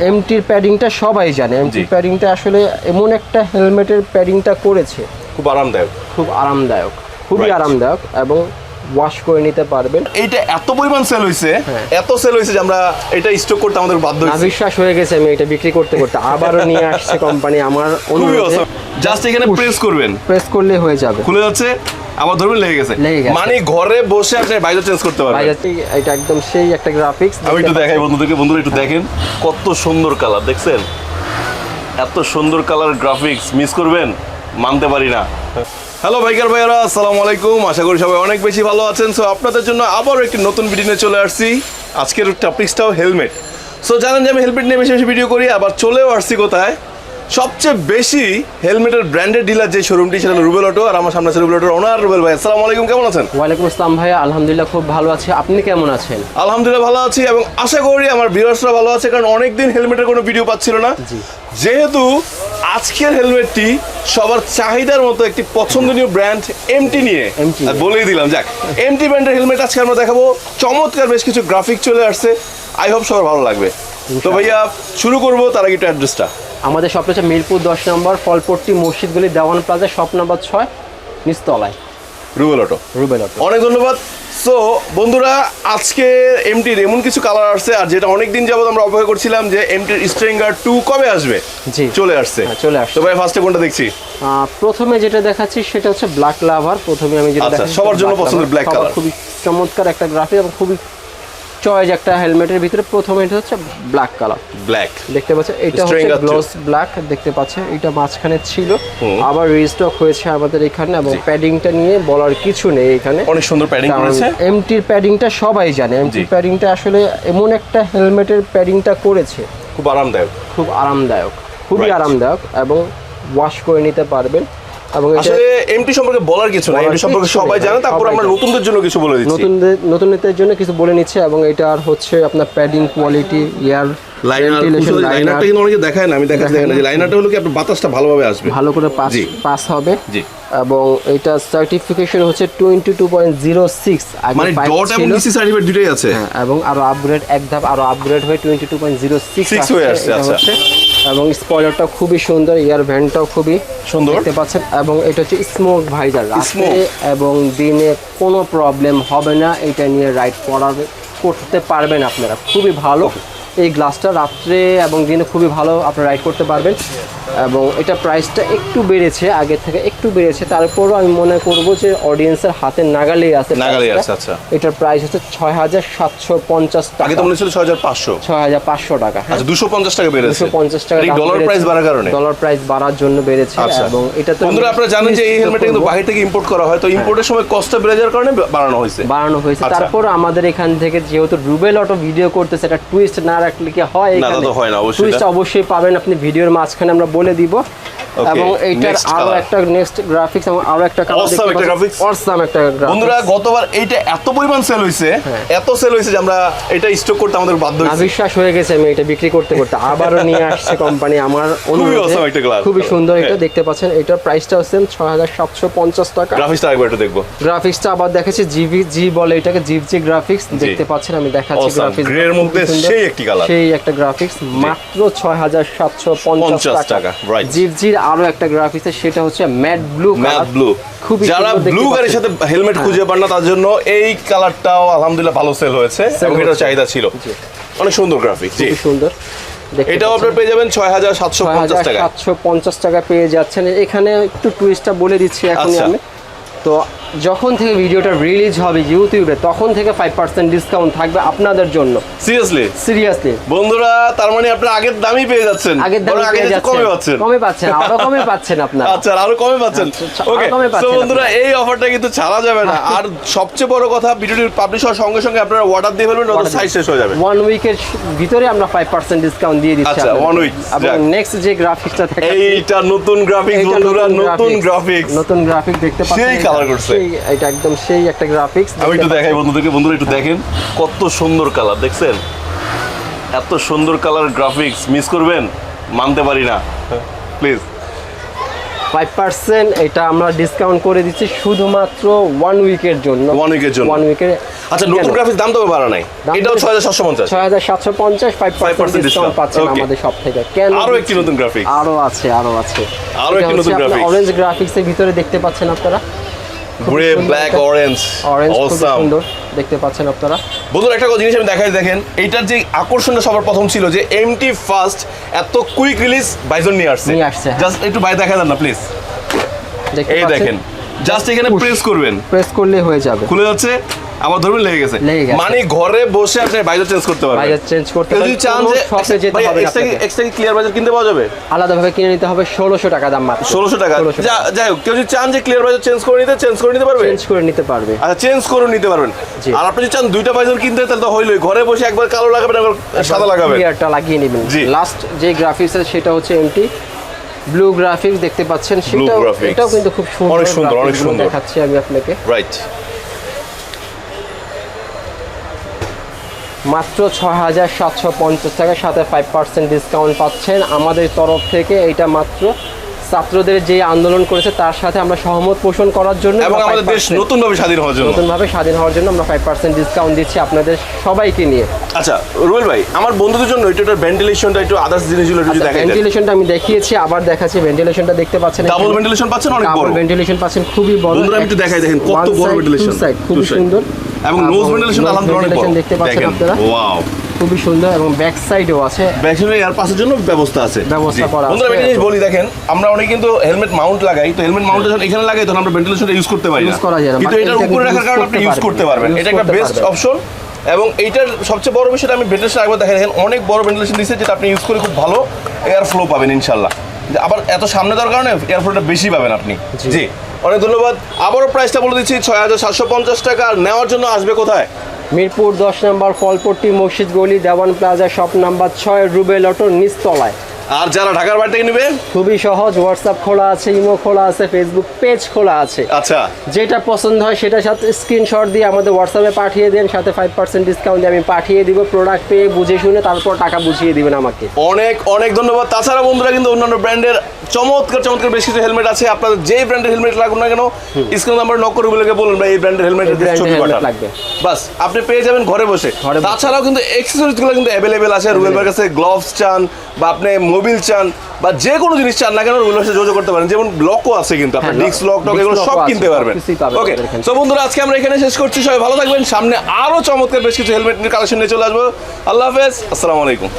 এমটির প্যাডিংটা সবাই জানে। এমটির জি। প্যাডিংটা আসলে এমন একটা হেলমেটের প্যাডিংটা করেছে। খুব আরামদায়ক। খুব আরামদায়ক। খুবই আরামদায়ক এবং ওয়াশ করে নিতে পারবেন। এইটা এত পরিমাণ সেল হয়েছে হ্যাঁ। এত সেল হয়েছে যে আমরা এটা স্টক করতে আমাদের বাধ্য হয়েছি বিশ্বাস হয়ে গেছে আমি এটা বিক্রি করতে করতে। আবারও নিয়ে আসছে কোম্পানি আমার অনুরোধে। জাস্ট এখানে প্রেস করবেন। প্রেস করলে হয়ে যাবে। খুলে যাচ্ছে আবার ধরবেন লেগে গেছে। মানে ঘরে বসে আপনি বাইরে চেঞ্জ করতে পারবেন। এটা একদম সেই একটা গ্রাফিক্স আমি একটু দেখাই বন্ধুদেরকে বন্ধুরা একটু দেখেন। কত সুন্দর কালার দেখছেন? এত সুন্দর কালার গ্রাফিক্স মিস করবেন? মানতে পারি না। হ্যালো বাইকার ভাইয়ারা, আসসালামু আলাইকুম। আশা করি সবাই অনেক বেশি ভালো আছেন। সো আপনাদের জন্য আবারও একটি নতুন ভিডিও নিয়ে চলে আসছি। আজকের টপিক্সটাও হেলমেট সো জানেন যে আমি হেলমেট নিয়ে বেশি বেশি ভিডিও করি, আবার চলেও আসছি কোথায়? সবচেয়ে বেশি হেলমেটের ব্র্যান্ডেড ডিলার যে শোরুমটি সেটা রুবেল অটো আর আমার সামনে আছে রুবেল অটোর ওনার রুবেল ভাই। আসসালামু আলাইকুম কেমন আছেন? ওয়ালাইকুম আসসালাম ভাইয়া আলহামদুলিল্লাহ খুব ভালো আছি। আপনি কেমন আছেন? আলহামদুলিল্লাহ ভালো আছি এবং আশা করি আমার ভিউয়ার্সরা ভালো আছে কারণ অনেকদিন হেলমেটের কোনো ভিডিও পাচ্ছিল না। জি। যেহেতু আজকের হেলমেটটি সবার চাহিদার মতো একটি পছন্দনীয় ব্র্যান্ড এমটি নিয়ে আর বলেই দিলাম যাক। এমটি ব্র্যান্ডের হেলমেট আজকে আমরা দেখাবো। চমৎকার বেশ কিছু গ্রাফিক চলে আসছে। আই হোপ সবার ভালো লাগবে। তো ভাইয়া শুরু করব তার আগে একটু অ্যাড্রেসটা আমাদের শপ হচ্ছে মিরপুর দশ নম্বর ফলপট্টি মসজিদগুলি দেওয়ান প্লাজা শপ নাম্বার ছয় নিচতলায়। রুবেল অটো। রুবেল অটো। অনেক ধন্যবাদ। সো বন্ধুরা আজকে এমটির এমন কিছু কালার আসছে আর যেটা অনেক দিন যাবত আমরা অপেক্ষা করছিলাম যে এমটির স্ট্রেঙ্গার টু কবে আসবে? জি। চলে আসছে। হ্যাঁ, চলে আসছে। তো ভাই ফার্স্টে কোনটা দেখছি? প্রথমে যেটা দেখাচ্ছি সেটা হচ্ছে ব্ল্যাক লাভার প্রথমে আমি যেটা আচ্ছা, দেখাচ্ছি সবার জন্য পছন্দের black সবার খুবই চমৎকার একটা গ্রাফিক এবং খুবই চয়েস একটা হেলমেটের ভিতরে প্রথমে এটা হচ্ছে ব্ল্যাক কালার ব্ল্যাক দেখতে পাচ্ছেন এটা হচ্ছে। গ্লস ব্ল্যাক দেখতে পাচ্ছেন এটা মাঝখানে ছিল। আবার রিস্টক হয়েছে আমাদের এখানে এবং প্যাডিংটা নিয়ে বলার কিছু নেই এখানে। অনেক সুন্দর প্যাডিং করেছে এমটির প্যাডিংটা সবাই জানে। এমটির জি। প্যাডিংটা আসলে এমন একটা হেলমেটের প্যাডিংটা করেছে। খুব আরামদায়ক। খুব আরামদায়ক। খুবই আরামদায়ক এবং ওয়াশ করে নিতে পারবেন। এবং এটা আসলে এমটি সম্পর্কে বলার কিছু না এমটি সম্পর্কে সবাই জানে তারপর আমরা নতুনদের জন্য কিছু বলে দিচ্ছি। নতুনদের নতুনদের জন্য কিছু বলে নিচ্ছে এবং এটার হচ্ছে আপনার প্যাডিং কোয়ালিটি এয়ার লাইনার লাইনারটা কিন্তু অনেকে দেখায় না আমি দেখাতে দেখাই না যে লাইনারটা হলো কি আপনার বাতাসটা ভালোভাবে আসবে। ভালো করে পাস পাস হবে। জি। এবং এটা সার্টিফিকেশন হচ্ছে twenty two point zero six মানে ডট এবং ইসি সার্টিফিকেট দুটোই আছে। হ্যাঁ, এবং আরও আপগ্রেড এক ধাপ আরও আপগ্রেড হয়ে twenty two point zero six Six হয়ে আসছে, আচ্ছা। এবং স্পয়লারটা খুবই সুন্দর ইয়ার ভ্যানটাও খুবই সুন্দর। দেখতে পাচ্ছেন। এবং এটা হচ্ছে স্মোক ভাইজার রাতে এবং দিনে কোনো প্রবলেম হবে না এটা নিয়ে রাইড করাবে করতে পারবেন আপনারা। খুবই ভালো। এই গ্লাসটা রাত্রে এবং দিনে খুবই ভালো আপনারা রাইড করতে পারবেন। এবং এটা প্রাইসটা একটু বেড়েছে আগে থেকে একটু বেড়েছে। তারপরও আমি মনে করব যে অডিয়েন্সের হাতে নাগালেই আছে নাগালেই আছে, আচ্ছা। এটার প্রাইস হচ্ছে ছয় হাজার সাতশো পঞ্চাশ আগে টাকা। তো মনে ছিল ছয় হাজার পাঁচশো। ছয় হাজার পাঁচশো টাকা হ্যাঁ। আচ্ছা দুশো পঞ্চাশ টাকা বেড়েছে। দুশো পঞ্চাশ টাকা ডলার প্রাইস বাড়ার কারণে। ডলার প্রাইস বাড়ার জন্য বেড়েছে আচ্ছা। এবং এটা তো বন্ধুরা আপনারা জানেন যে এই হেলমেটটা কিন্তু বাহির থেকে ইম্পোর্ট করা হয় তো ইম্পোর্টের সময় কস্টটা বেড়ে যাওয়ার কারণে বাড়ানো হয়েছে। বাড়ানো হয়েছে। আচ্ছা। তারপর আমাদের এখান থেকে যেহেতু রুবেল অটো ভিডিও করতেছে এটা টুইস্ট না রাখলে কি হয় না, তা তো হয় না, অবশ্যই। টুইস্ট অবশ্যই পাবেন আপনি ভিডিওর মাঝখানে আমরা বলে দিব। এবং এইটার আরও একটা নেক্সট গ্রাফিক্স এবং আরও একটা Awesome একটা graphics। অসাম একটা graphics। বন্ধুরা গতবার এইটা এত পরিমাণ সেল হয়েছে এত সেল হয়েছে যে আমরা এটা স্টক করতে আমাদের বাধ্য না বিশ্বাস হয়ে গেছে আমি এটা বিক্রি করতে করতে। আবারও নিয়ে আসছে কোম্পানি আমার অনুরোধে। awesome একটা glass খুবই সুন্দর এটা হ্যাঁ। দেখতে পাচ্ছেন এটার প্রাইসটা সাতশো পঞ্চাশ টাকা। গ্রাফিক্সটা আরেকবার একটু দেখব। গ্রাফিক্সটা আবার দেখেছি জিভি জি বলে এটাকে জিভ জি গ্রাফিক্স দেখতে পাচ্ছেন আমি দেখাচ্ছি গ্রাফিক্স এর মধ্যে সেই একটি colour। সেই একটা গ্রাফিক্স মাত্র ছয় হাজার সাতশো পঞ্চাশ টাকা, টাকা right. জিভ জির আরও একটা গ্রাফিক্স সেটা হচ্ছে ম্যাট ব্লু ম্যাট ব্লু খুব যারা ব্লু গাড়ির সাথে হেলমেট খুঁজে পান না তার জন্য এই কালারটাও আলহামদুলিল্লাহ ভালো সেল হয়েছে এবং এটা চাহিদা ছিল। অনেক সুন্দর গ্রাফিক জি। সুন্দর। এটাও আপনার পেয়ে যাবেন ছয় হাজার সাতশো পঞ্চাশ টাকা সাতশো পঞ্চাশ টাকা পেয়ে যাচ্ছেন। এখানে একটু টুইস্টটা বলে দিচ্ছি এখন আচ্ছা। আমি। তো যখন থেকে ভিডিওটা রিলিজ হবে ইউটিউবে তখন থেকে ফাইভ পার্সেন্ট ডিসকাউন্ট থাকবে আপনাদের জন্য। সিরিয়াসলি সিরিয়াসলি বন্ধুরা তার মানে আপনার আগের দামই পেয়ে যাচ্ছেন। আগের বরং দামে পেয়ে যাচ্ছেন কমে পাচ্ছেন। কমে পাচ্ছেন আরও কমে পাচ্ছেন আপনারা। আচ্ছা আরও কমে পাচ্ছেন। আচ্ছা, ওকে তো বন্ধুরা এই অফারটা কিন্তু ছাড়া যাবে না। আর সবচেয়ে বড় কথা ভিডিওটি পাবলিশ হওয়ার সঙ্গে সঙ্গে আপনারা অর্ডার দিয়ে ফেলবেন নয়তো সাইজ শেষ হয়ে যাবে। ওয়ান উইকের ভিতরে আমরা ফাইভ পার্সেন্ট ডিসকাউন্ট দিয়ে দিচ্ছি আচ্ছা, one week, এবং নেক্সট যে গ্রাফিক্সটা থাকে এইটা নতুন গ্রাফিক্স বন্ধুরা নতুন গ্রাফিক্স নতুন গ্রাফিক্স দেখতে পাচ্ছেন এটা- colour করছে। এটা একদম সেই একটা গ্রাফিক্স আমি একটু দেখাই বন্ধুদেরকে বন্ধুরা একটু দেখেন কত সুন্দর কালার দেখছেন? এত সুন্দর কালার গ্রাফিক্স মিস করবেন? মানতে পারি না। প্লিজ ফাইভ পার্সেন্ট এটা আমরা ডিসকাউন্ট করে দিচ্ছি শুধুমাত্র ওয়ান উইকের জন্য। Week এর জন্য। ওয়ান উইকের আচ্ছা নতুন গ্রাফিক্স দাম তবে বাড়া নাই। এটাও ছয় হাজার সাতশো পঞ্চাশ। ছয় হাজার সাতশো পঞ্চাশ ফাইভ 5% পার্সেন্ট ডিসকাউন্ট পাচ্ছেন আমাদের সব থেকে কেন আরও? একটি নতুন গ্রাফিক্স আরও আছে আরও আছে। আরও একটি নতুন graphics। অরেঞ্জ গ্রাফিক্সের ভিতরে দেখতে পাচ্ছেন আপনারা? গ্রে ব্ল্যাক অরেঞ্জ অরেঞ্জ সুন্দর দেখতে পাচ্ছেন আপনারা। বন্ধুরা একটা জিনিস আমি দেখাই দেখেন এইটার যে আকর্ষণটা সবার প্রথম ছিল যে এমটি ফার্স্ট এত কুইক রিলিজ বাইজন নিয়ে আসছে। নিয়ে আসছে, হ্যাঁ। জাস্ট একটু বাই দেখা দেন না প্লিজ এই দেখেন জাস্ট এখানে প্রেস করবেন। প্রেস করলে হয়ে যাবে। খুলে যাচ্ছে। আবার ধরবেন লেগে গেছে। মানে ঘরে বসে আপনি বাইজার চেঞ্জ করতে পারবেন। চেঞ্জ করতে পারেন যদি চান যে শপে যেতে হবে এক্সট্রা কি ক্লিয়ার বাজার কিনতে পাওয়া যাবে? আলাদাভাবে কিনে নিতে হবে ষোলোশো টাকা দাম মাত্র। ষোলোশো টাকা। 1600 টাকা। যাই হোক কেউ যদি চান যে ক্লিয়ার বাজার চেঞ্জ করে নিতে চেঞ্জ করে নিতে পারবে? চেঞ্জ করে নিতে পারবে। আচ্ছা চেঞ্জ করে নিতে পারবেন। আর আপনি যদি চান দুইটা বাইজার কিনতে তাহলে তো হইলোই। ঘরে বসে একবার কালো লাগাবেন একবার সাদা লাগাবেন। ক্লিয়ারটা লাগিয়ে নেবেন। লাস্ট যে গ্রাফিক্স সেটা হচ্ছে এমটি ব্লু গ্রাফিক্স দেখতে পাচ্ছেন। সেটাও এটাও কিন্তু খুব সুন্দর অনেক সুন্দর, অনেক সুন্দর। দেখাচ্ছি আমি আপনাকে। রাইট মাত্র ছয় হাজার সাতশো পঞ্চাশ টাকার সাথে ফাইভ পার্সেন্ট ডিসকাউন্ট পাচ্ছেন আমাদের তরফ থেকে। এটা মাত্র ছাত্রদের যে আন্দোলন করেছে তার সাথে আমরা সহমত পোষণ করার জন্য এবং আমাদের দেশ নতুনভাবে স্বাধীন হওয়ার জন্য। নতুনভাবে স্বাধীন হওয়ার জন্য আমরা ফাইভ পার্সেন্ট ডিসকাউন্ট দিচ্ছি আপনাদের সবাইকে নিয়ে। আচ্ছা রুবেল ভাই আমার বন্ধুদের জন্য একটু ভেন্টিলেশনটা একটু আদার্স জিনিসগুলো একটু দেখাই ভেন্টিলেশনটা আমি দেখিয়েছি আবার দেখাচ্ছি। ভেন্টিলেশনটা দেখতে পাচ্ছেন ডাবল ভেন্টিলেশন পাচ্ছেন অনেক বড়। ভেন্টিলেশন পাচ্ছেন খুবই বড়। বন্ধুরা আমি একটু দেখাই দেখেন কত বড় ভেন্টিলেশন খুবই সুন্দর। এবং নোজ ভেন্টিলেশন আলহামদুলিল্লাহ বড়। দেখতে পাচ্ছেন আপনারা? ওয়াও খুবই সুন্দর এবং ব্যাক সাইডেও আছে। ব্যাকসাইডে এর পাশের জন্য ব্যবস্থা আছে। ব্যবস্থা করা বন্ধুরা আছে। একটা জিনিস বলি দেখেন আমরা অনেক কিন্তু হেলমেট মাউন্ট লাগাই তো হেলমেট মাউন্ট যখন এখানে লাগাই তখন আমরা ভেন্টিলেশনটা ইউজ করতে পারি না। করা যায় কিন্তু এটা উপরে রাখার কারণে আপনি ইউজ করতে পারবেন। এটা একটা বেস্ট অপশন এবং এইটার সবচেয়ে বড় বিষয়টা আমি ভেন্টিলেশন একবার দেখা দেখেন অনেক বড় ভেন্টিলেশন দিচ্ছে যেটা আপনি ইউজ করে খুব ভালো এয়ার ফ্লো পাবেন ইনশাল্লাহ আবার এত সামনে দেওয়ার কারণে এয়ার ফ্লোটা বেশি পাবেন আপনি। জি। অনেক ধন্যবাদ। আবারও প্রাইসটা বলে দিচ্ছি, ছয় হাজার সাতশো পঞ্চাশ টাকা। আর নেওয়ার জন্য আসবে কোথায়? মিরপুর দশ নম্বর ফলপট্টি মসজিদ গলি দেওয়ান প্লাজা, শপ নাম্বার ছয়, রুবেল অটোর নিচতলায়। আর যারা ঢাকার বাড়ি থেকে খুবই সহজ হোয়াটসঅ্যাপ খোলা আছে ইমো খোলা আছে ফেসবুক পেজ খোলা আছে। আচ্ছা। যেটা পছন্দ হয় সেটার সাথে স্ক্রিনশট দিয়ে আমাদের হোয়াটসঅ্যাপে পাঠিয়ে দেন সাথে ফাইভ পার্সেন্ট ডিসকাউন্ট দিয়ে আমি পাঠিয়ে দিব প্রোডাক্ট পেয়ে বুঝে শুনে তারপর টাকা বুঝিয়ে দিবেন আমাকে। অনেক অনেক ধন্যবাদ। তাছাড়া বন্ধুরা কিন্তু অন্যান্য ব্র্যান্ডের চমৎকার চমৎকার বেশ কিছু হেলমেট আছে। আপনাদের যেই ব্র্যান্ডের হেলমেট লাগুন না কেন স্ক্রিন নাম্বার নক করে বলে বলুন ভাই এই ব্র্যান্ডের হেলমেট ছবি পাঠান। লাগবে। বাস আপনি পেয়ে যাবেন ঘরে বসে। তাছাড়াও কিন্তু অ্যাক্সেসরিজগুলো কিন্তু অ্যাভেলেবেল আছে। রুবেল ভাইয়ের কাছে গ্লোভস চান বা আপনি মোবিল চান বা যে কোনো জিনিস চান না কেন ওগুলো সাথে যোগাযোগ করতে পারেন। যেমন লকও আছে কিন্তু আপনার ডিস্ক লক টক এগুলো সব কিনতে পারবেন। ওকে সো তো বন্ধুরা আজকে আমরা এখানে শেষ করছি। সবাই ভালো থাকবেন। সামনে আরও চমৎকার বেশ কিছু হেলমেট নিয়ে কালেকশন নিয়ে চলে আসব। আল্লাহ হাফেজ আসসালামু আলাইকুম।